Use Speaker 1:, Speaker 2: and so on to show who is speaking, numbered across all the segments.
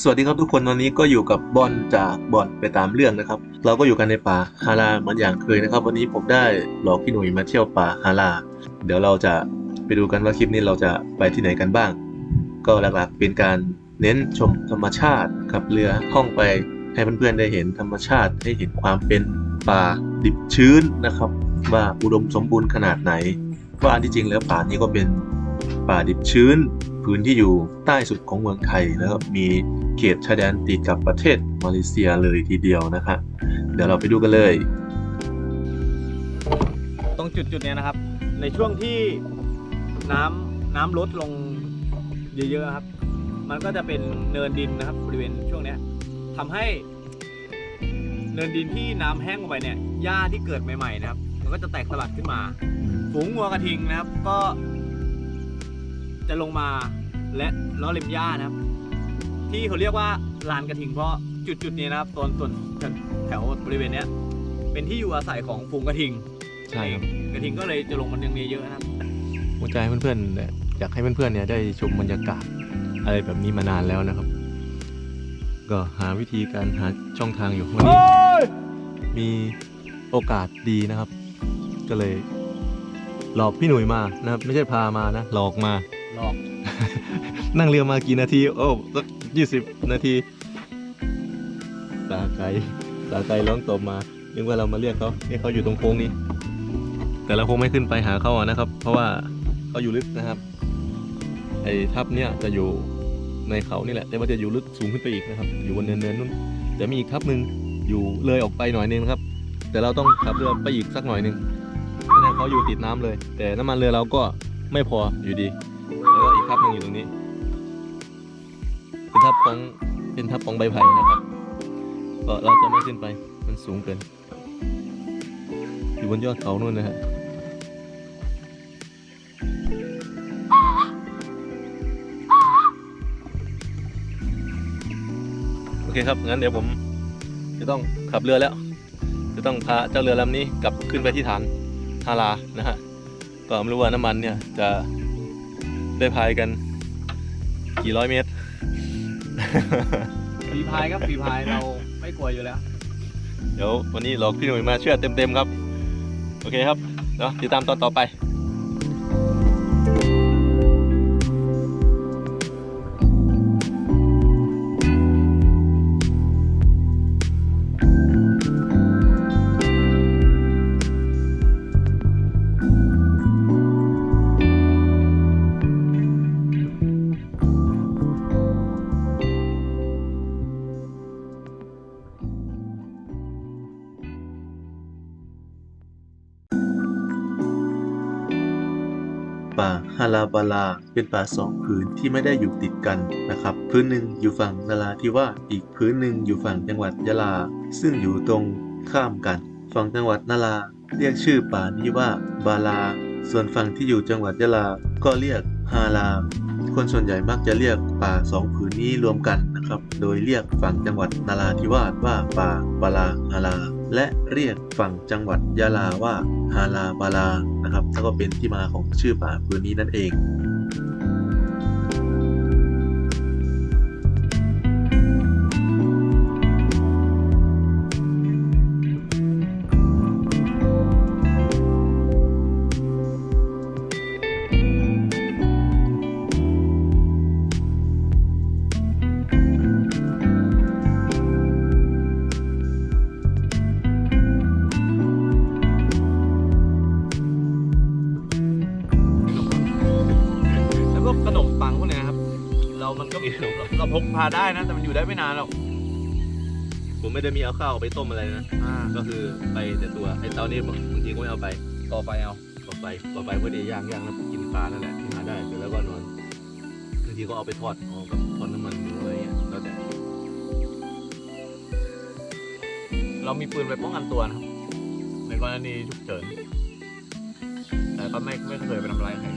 Speaker 1: สวัสดีครับทุกคนวันนี้ก็อยู่กับบอลจากบอลไปตามเรื่องนะครับ เราก็อยู่กันในป่าฮาราเหมือนอย่างเคยนะครับ วันนี้ผมได้หลอกพี่หนุ่ยมาเที่ยวป่าฮาราเดี๋ยวเราจะไปดูกันว่าคลิปนี้เราจะไปที่ไหนกันบ้าง ก็หลักๆเป็นการเน้นชมธรรมชาติขับเรือท่องไปให้เพื่อนๆได้เห็นธรรมชาติให้เห็นความเป็นป่าดิบชื้นนะครับ ว่าอุดมสมบูรณ์ขนาดไหนว่าอันที่จริงแล้วป่านี้ก็เป็นป่าดิบชื้น พื้นที่อยู่ใต้สุดของเมืองไทยแล้วก็มีเขตชายแดนติดกับประเทศมาเลเซียเลยทีเดียวนะครับเดี๋ยวเราไปดูกันเลย
Speaker 2: ตรงจุดจุดเนี้ยนะครับ ในช่วงที่น้ำน้ำลดลงเยอะๆครับ มันก็จะเป็นเนินดินนะครับบริเวณช่วงเนี้ยทำให้เนินดินที่น้ำแห้งลงไปเนี่ยหญ้าที่เกิดใหม่ๆนะครับ มันก็จะแตกสลัดขึ้นมา ฝูงงัวกระทิงนะครับก็ จะลงมา และล้อเล็มหญ้านะครับ ที่เขาเรียกว่าลานกระทิงเพราะจุดจุดๆนี้นะครับตอนส่วนแถวบริเวณเนี้ยเป็นที่อยู่อาศัยของฝูงกระทิง
Speaker 1: ใช่ครับ
Speaker 2: กระทิงก็เลยจะลงมันยังมีเยอะนะครับ
Speaker 1: ผมจะให้เพื่อนๆเนี่ยอยากให้เพื่อนๆเนี่ยได้ชมบรรยากาศอะไรแบบนี้มานานแล้วนะครับ ก็หาวิธีการหาช่องทางอยู่วันนี้มีโอกาสดีนะครับ ก็เลยหลอกพี่หนุ่ยมานะครับ ไม่ใช่พามานะ หลอกมา
Speaker 2: ลอก
Speaker 1: นั่งเรือมากี่นาที โอ้สักยี่สิบนาที ตาไกลตาไกลร้องตบมานึกว่าเรามาเรียกเขาให้เขาอยู่ตรงโค้งนี้ แต่เราคงไม่ขึ้นไปหาเขาอะนะครับ เพราะว่าเขาอยู่ลึกนะครับ ไอ้ทับเนี่ยจะอยู่ในเขานี่แหละ แต่ว่าจะอยู่ลึกสูงขึ้นไปอีกนะครับ อยู่บนเนินเนินนู้นจะมีอีกทับหนึ่งอยู่เลยออกไปหน่อยนึงครับ แต่เราต้องขับเรือไปอีกสักหน่อยนึงไม่งั้นเขาอยู่ติดน้ำเลย แต่น้ำมันเรือเราก็ไม่พออยู่ดี แล้วก็อีกทับหนึ่งอยู่ตรงนี้ เป็นทับของเป็นทับของใบไผ่นะครับก็เราจะไม่ขึ้นไปมันสูงเกิน อยู่บนยอดเขานู่นนะฮะโอเคครับงั้นเดี๋ยวผมจะต้องขับเรือแล้ว จะต้องพาเจ้าเรือลำนี้กลับขึ้นไปที่ฐานฮารานะฮะก็ไม่รู้ว่าน้ำมันเนี่ยจะ ได้พายกัน กี่ร้อยเมตร
Speaker 2: ฝีพายครับฝีพายเราไม่กลัวอยู่แล้ว
Speaker 1: เดี๋ยววันนี้หลอกพี่หนุ่ยมาเชื่อเต็มๆครับ โอเคครับเนาะติดตามตอนต่อไปาฮาราบาลาเป็นป่าสองผืนที่ไม่ได้อยู่ติดกันนะครับ พื้นหนึ่งอยู่ฝั่งนราธิวาสอีกพื้นหนึ่งอยู่ฝั่งจังหวัดยะลา ซึ่งอยู่ตรงข้ามกัน ฝั่งจังหวัดนาราเรียกชื่อป่านี้ว่าบาลา ส่วนฝั่งที่อยู่จังหวัดยะลา ก็เรียกฮาราคนส่วนใหญ่มักจะเรียกป่าสองผืนนี้รวมกันนะครับ โดยเรียกฝั่งจังหวัดนาราธิวาสว่าป่าบาลาฮารา และเรียกฝั่งจังหวัดยะลาว่าฮาลาบาลานะครับแล้วก็เป็นที่มาของชื่อป่าผืนนี้นั่นเอง
Speaker 2: กขนมปังพวกเนี้ยครับ เรามันก็เราพกพาได้นะ แต่มันอยู่ได้ไม่นานหรอก
Speaker 1: ผมไม่ได้มีเอาข้าวไปต้มอะไรนะ
Speaker 2: อ่า
Speaker 1: ก็คือไปแต่ตัวไอ้เตานี้บางบางทีก็ไม่เอาไป
Speaker 2: ต่อไปเอา
Speaker 1: ต่อไปต่อไปก็เดี๋ยวย่างย่างแล้วกินปลานั่นแหละที่หาได้เสร็จแล้วก็นอนบางทีก็เอาไปทอดเอากับทอดน้ำมันหรืออะไรเงี้ยแล้วแต่
Speaker 2: เรามีปืนไปป้องกันตัวนะครับ ในกรณีฉุกเฉินแต่ก็ไม่ไม่เคยไปทำร้ายใคร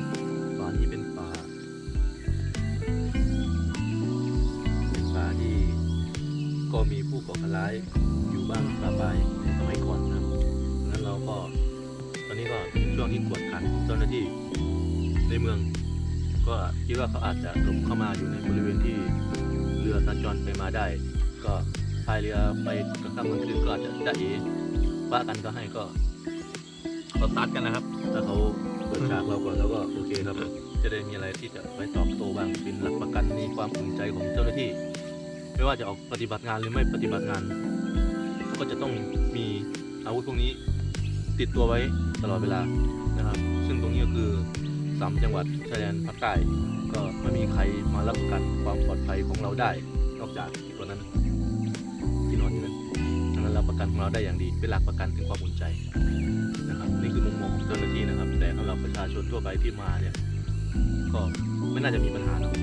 Speaker 1: ก็มีผู้ก่อการร้ายอยู่บ้างประปรายในสมัยก่อนนะงนั้นเราก็ตอนนี้ก็ช่วงที่กวดขันเจ้าหน้าที่ในเมือง ก็คิดว่าเขาอาจจะหลบเข้ามาอยู่ในบริเวณที่เรือสัญจรไปมาได้ ก็พายเรือไปกลางค่ำกลางคืนก็อาจจะจะเอว่ากันก็ให้ก็
Speaker 2: เราซัดกันนะครับ
Speaker 1: ถ้าเขาเปิดฉากเราก่อนแล้วก็โอเคครับ จะได้มีอะไรที่จะไว้ตอบโต้บ้างเป็นหลักประกันในความอุ่นใจของเจ้าหน้าที่ ไม่ว่าจะออกปฏิบัติงานหรือไม่ปฏิบัติงาน ก็จะต้องมีอาวุธพวกนี้ติดตัวไว้ตลอดเวลานะครับ ซึ่งตรงนี้ก็คือสามจังหวัดชายแดนภาคใต้ก็ไม่มีใครมารับประกันความปลอดภัยของเราได้ นอกจากตัวนั้นที่นอนอยู่นั้นดังนั้นเราประกันของเราได้อย่างดีเป็นหลักประกันถึงความอุ่นใจนะครับนี่คือมุมมองของเจ้าหน้าที่นะครับ แต่สำหรับประชาชนทั่วไปที่มาเนี่ยก็ไม่น่าจะมีปัญหาเนาะ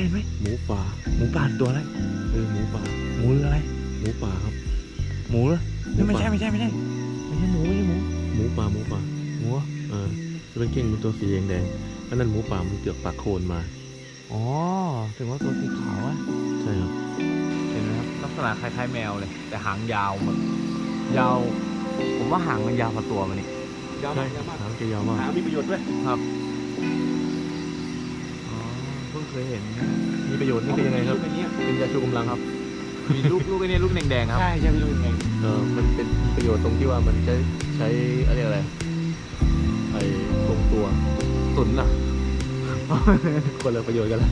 Speaker 2: เห็นไหมเห็นไหม
Speaker 1: หมูป่า
Speaker 2: หมูป่าตัวอะไร
Speaker 1: เออหมูป่า
Speaker 2: หมูอะไร
Speaker 1: หมูป่าครับ
Speaker 2: หมูเหรอ
Speaker 1: หมูป่า
Speaker 2: ไม่ใช่ไม่ใช่ไม่ใช่ไม่ใช่หมูไม่ใช่หมู
Speaker 1: หมูป่าหมูป่า
Speaker 2: หมู
Speaker 1: เออจะเป็นเก่งเป็นตัวสีแดงๆอันนั้นหมูป่ามันเกือกปากโคนมา
Speaker 2: อ๋อถึงว่าตัวสีขาวอะ
Speaker 1: ใช่ครับ
Speaker 2: เห็นไหมครับลักษณะคล้ายๆแมวเลย แต่หางยาวหมดยาว ผมว่าหางมันยาวกว่าตัวมันนี่
Speaker 1: ใช่หางจะยาวมาก
Speaker 2: หางมีประโยชน์ด้วยครับอ๋อ เพิ่งเคยเห็นนะ
Speaker 1: มีประโยชน์นี่คือยังไงครับเป็นยาชูกำลังครับ
Speaker 2: มีลูกลูกไอ้เนี่ยลูกแดงๆครับ
Speaker 3: ใช่ใช่พี่ลุงไง
Speaker 1: เออมันเป็นประโยชน์ตรงที่ว่ามันใช้ใช้อะไรอะไรไอ้ทรงตัว
Speaker 2: ตุนอะ
Speaker 1: คนละประโยชน์กันละ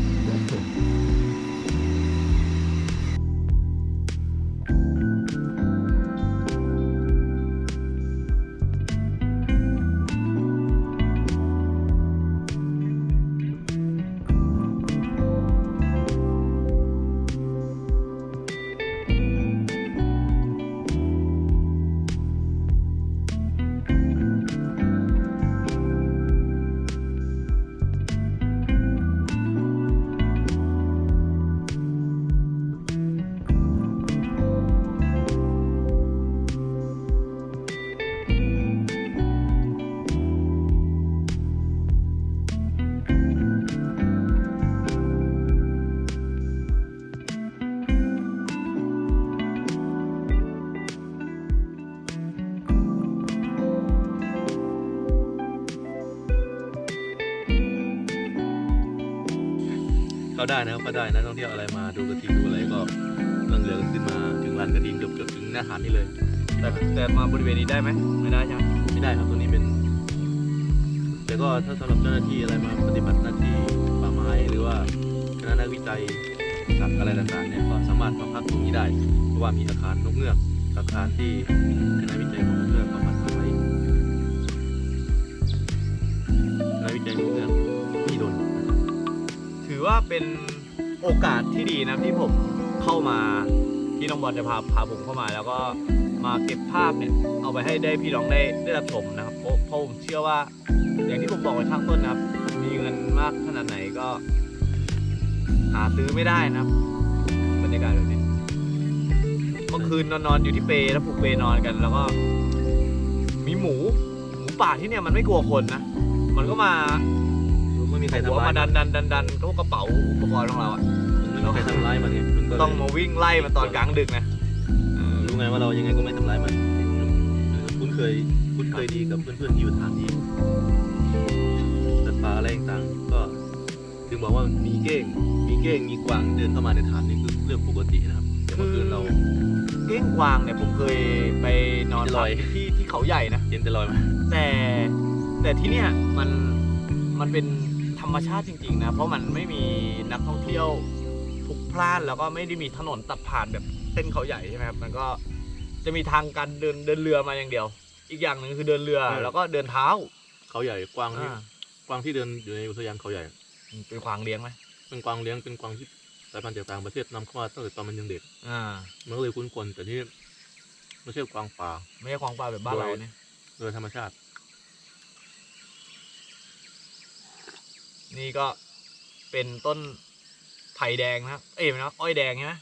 Speaker 1: ได้นะครับก็ได้นะท่องเที่ยวอะไรมาดูกระทิงดูอะไรก็นั่งเรือขึ้นมาถึงลานกระทิงเกือบเกือบถึงหน้าหาดนี่เลย
Speaker 2: แต่แต่มาบริเวณนี้ได้ไหมไม่ได้ใช่ไหม
Speaker 1: ไม่ได้ครับตรงนี้เป็นแต่ก็ถ้าสำหรับเจ้าหน้าที่อะไรมาปฏิบัติหน้าที่ป่าไม้หรือว่าคณะนักวิจัยสัตว์อะไรต่างๆเนี่ยก็สามารถมาพักตรงนี้ได้ เพราะว่ามีอาคารนกเงือกอาคารที่คณะวิจัยของนกเงือกเขามา ว่า
Speaker 2: เป็นโอกาสที่ดีนะที่ผมเข้ามาที่น้องบอลจะพาพาผมเข้ามา แล้วก็มาเก็บภาพเนี่ยเอาไปให้ได้พี่น้องได้ได้รับชมนะครับเพราะผมเชื่อว่า อย่างที่ผมบอกไว้ข้างต้นนะครับ มีเงินมากขนาดไหนก็ หาซื้อไม่ได้นะครับบรรยากาศแบบนี้เมื่อคืนนอนนอนอยู่ที่เปรแล้วผูกเปรนอนกัน แล้วก็ มีหมูหมูป่าที่เนี่ยมันไม่กลัวคนนะมันก็มา
Speaker 1: ม่มีใคร
Speaker 2: หัว
Speaker 1: ทำร้าย
Speaker 2: มาดันดันดันดันเขากระเป๋าอุปกรณ์ของเราอะ
Speaker 1: ไม่มีใครทำร้ายมันไงมันก็เลย
Speaker 2: ต้องมาวิ่งไล่มันตอนกลางดึกนะเออ
Speaker 1: รู้ไงว่าเรายังไงก็ไม่ทำร้ายมันเออคุ้นเคยคุ้นเคยดีกับเพื่อนๆที่อยู่ฐานนี้สัตว์ป่าอะไรต่างๆก็ถึงบอกว่ามีเก้ง มีเก้งมีกวางเดินเข้ามาในฐานนี่คือเรื่องปกตินะครับแต่เมื่อคืนเรา
Speaker 2: เก้งกวางเนี่ยผมเคยไปนอน
Speaker 1: ลอย
Speaker 2: พักที่ที่เขาใหญ่นะ
Speaker 1: เห็นแต่ลอยมา
Speaker 2: แต่แต่ที่เนี่ยมันมันเป็นธ รรมชาติจริงๆนะ เพราะมันไม่มีนักท่องเที่ยวพลุกพล่านแล้วก็ไม่ได้มีถนนตัดผ่านแบบเส้นเขาใหญ่ใช่ไหมครับมันก็จะมีทางการเดินเดินเรือมาอย่างเดียว อีกอย่างหนึ่งคือเดินเรือแล้วก็เดินเท้า
Speaker 1: เขาใหญ่กวางที่
Speaker 2: อ่าก
Speaker 1: วางที่เดินอยู่ในอุทยานเขาใหญ่
Speaker 2: เป็นควางเลี้ยงไหม
Speaker 1: เป็นกวางเลี้ยงเป็นกวางที่สายพันธุ์จากต่างประเทศนำเข้ามาตั้งแต่ตอนมันยังเด็ก
Speaker 2: อ่า
Speaker 1: มันก็เลยคุ้นคนแต่ที่ไม่ใช่กวางป่า
Speaker 2: ไม่ใช่ควางปลาแบบบ้านเราเนี่ย
Speaker 1: โดยธรรมชาติ
Speaker 2: นี่ก็เป็นต้นไผ่แดงนะครับ เอ้ยไม่นะอ้อยแดงใช่ไหม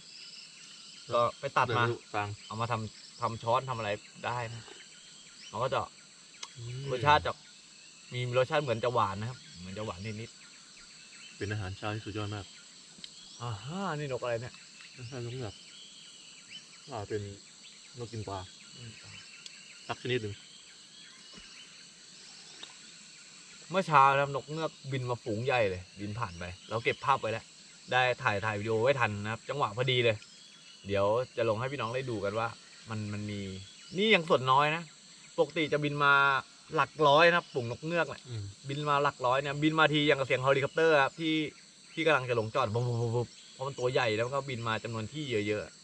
Speaker 2: ก็ไปตัดมา
Speaker 1: เดินทาง
Speaker 2: เอามาทำทำช้อนทำอะไรได้นะมันก็จะรสชาติจะมีรสชาติเหมือนจะหวานนะครับ เหมือนจะหวานนิด
Speaker 1: เป็นอาหารเช้าที่สุดยอดมาก
Speaker 2: ๆอ่าฮะนี่นกอะไรเนี่ย
Speaker 1: อาหารนกเงือกอ่าเป็นนกกินปลา
Speaker 2: น
Speaker 1: สักชนิดหนึ่ง
Speaker 2: เมื่อเช้านะครับนกเงือกบินมาฝูงใหญ่เลย บินผ่านไป เราเก็บภาพไว้แล้ว ได้ถ่ายถ่ายวิดีโอไว้ทันนะครับ จังหวะพอดีเลย เดี๋ยวจะลงให้พี่น้องได้ดูกันว่า มันมันมี นี่ยังส่วนน้อยนะ ปกติจะบินมาหลักร้อยนะครับฝูงนกเงือกเนี่ย
Speaker 1: อืม
Speaker 2: บินมาหลักร้อยเนี่ย บินมาทีอย่างกับเสียงเฮลิคอปเตอร์ครับที่ที่กำลังจะลงจอดปุ๊บปุ๊บปุ๊บปุ๊บเพราะมันตัวใหญ่แล้วก็บินมาจำนวนที่เยอะ
Speaker 1: โ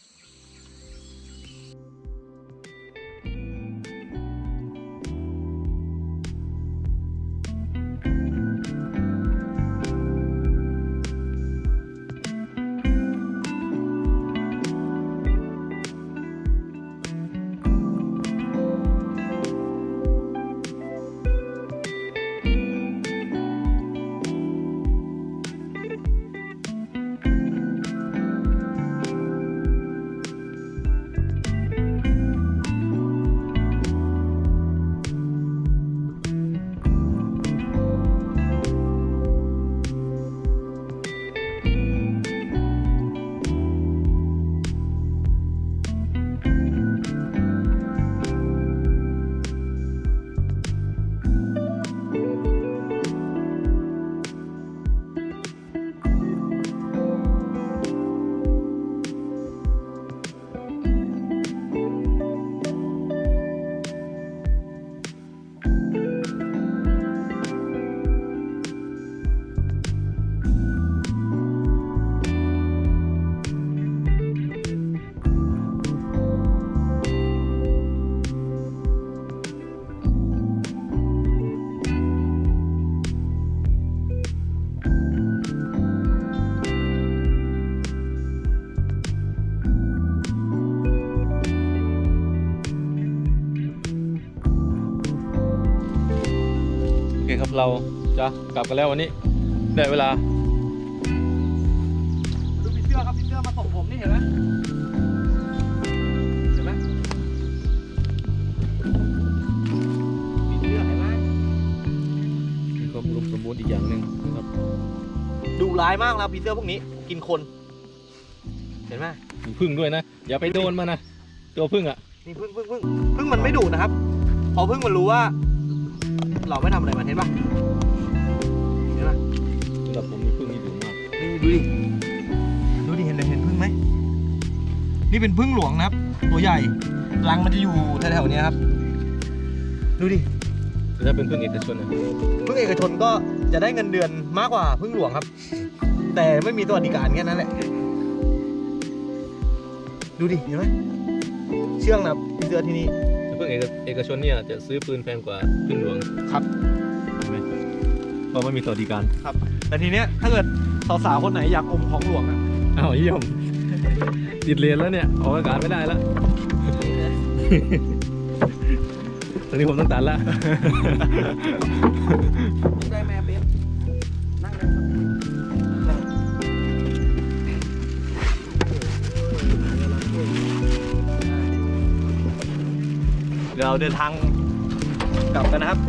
Speaker 1: เคครับเราจะกลับกันแล้ววันนี้ ได้เวลา
Speaker 2: ๆดูผีเสื้อครับผีเสื้อมาส่งผมนี่เห็นไหมเห็นไหมผีเสื้อเห็นไหม
Speaker 1: มีความอุดมสมบูรณ์อีกอย่างหนึ่งนะครับ
Speaker 2: ดุร้ายมากแล้วผีเสื้อพวกนี้ กินคน เห็นไหม
Speaker 1: มีพึ่งด้วยนะ อย่าไปโดนมันนะ ตัวพึ่งอะ
Speaker 2: นี่พึ่งพึ่งพึ่งพึ่งมันไม่ดุนะครับ พอพึ่งมันรู้ว่า เราไม่ทำอะไรมันเห็นปะเห็นปะ
Speaker 1: สำหรับผมนี่พึ่งนี่ดุมาก
Speaker 2: นี่ดูดิดูดิเห็นเลยเห็นพึ่งไหมนี่เป็นพึ่งหลวงนะครับ ตัวใหญ่รังมันจะอยู่แถวๆเนี้ยครับ ดูดิ
Speaker 1: แต่ถ้าเป็นพึ่งเอกชนนะ
Speaker 2: พึ่งเอกชนก็จะได้เงินเดือนมากกว่าพึ่งหลวงครับ แต่ไม่มีสวัสดิการแค่นั้นแหละ ดูดิเห็นไหมเชื่องนะครับพี่เสื้อที่นี่
Speaker 1: แต่ พึ่งเอกเอกชนเนี่ยจะซื้อปืนแพงกว่าพึ่งหลวง
Speaker 2: ครับ
Speaker 1: เห็นไหมเพราะไม่มีสวัสดิการ
Speaker 2: ครับ แต่ทีเนี้ยถ้าเกิดสาวๆคนไหนอยากอมของหลวงอะ
Speaker 1: อ้าวเยี่ยมติดเรียนแล้วเนี่ยออกอากาศไม่ได้แล้วตอนนี้ผมต้องตัดละ
Speaker 2: ได้แม่เป๊ เดี๋ยวเราเดินทางกลับกันนะครับ